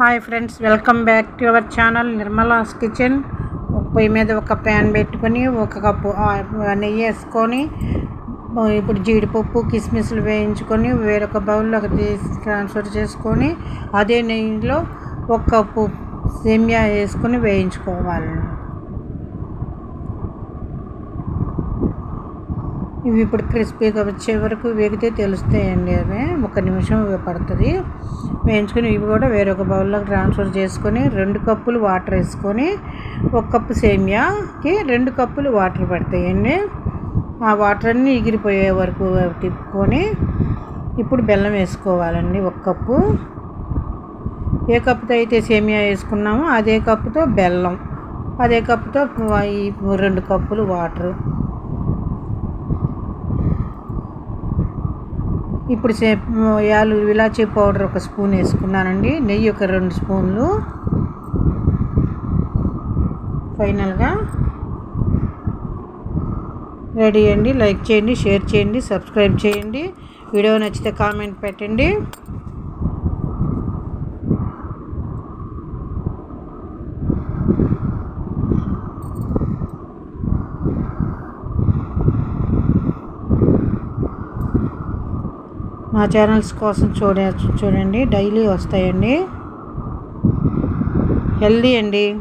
Hi friends welcome back to our channel Nirmala's kitchen. ఒక పొయ్యి మీద ఒక ప్యాన్ పెట్టుకొని ఒక కప్పు నెయ్యి వేసుకొని ఇప్పుడు జీడిపప్పు కిస్మిస్లు వేయించుకొని వేరొక బౌల్లో తీసి ట్రాన్స్ఫర్ చేసుకొని అదే నెయ్యిలో ఒక కప్పు సేమియా వేసుకొని వేయించుకోవాలి. ఇవి ఇప్పుడు క్రిస్పీగా వచ్చే వరకు వేగితే తెలుస్తాయండి అవి. ఒక నిమిషం పడుతుంది. వేయించుకొని ఇవి కూడా వేరొక బౌల్లోకి ట్రాన్స్ఫర్ చేసుకొని రెండు కప్పులు వాటర్ వేసుకొని ఒక కప్పు సేమియాకి రెండు కప్పులు వాటర్ పడతాయండి. ఆ వాటర్ అన్నీ ఎగిరిపోయే వరకు తిప్పుకొని ఇప్పుడు బెల్లం వేసుకోవాలండి ఒక కప్పు. ఏ కప్పుతో అయితే సేమియా వేసుకున్నామో అదే కప్పుతో బెల్లం అదే కప్పుతో ఈ రెండు కప్పులు వాటరు. ఇప్పుడు యాలు ఇలాచీ పౌడర్ ఒక స్పూన్ వేసుకున్నానండి. నెయ్యి ఒక రెండు స్పూన్లు. ఫైనల్గా రెడీ అండి. లైక్ చేయండి షేర్ చేయండి సబ్స్క్రైబ్ చేయండి. వీడియో నచ్చితే కామెంట్ పెట్టండి. మా ఛానల్స్ కోసం చూడ చూడండి. డైలీ వస్తాయండి. హెల్దీ అండి.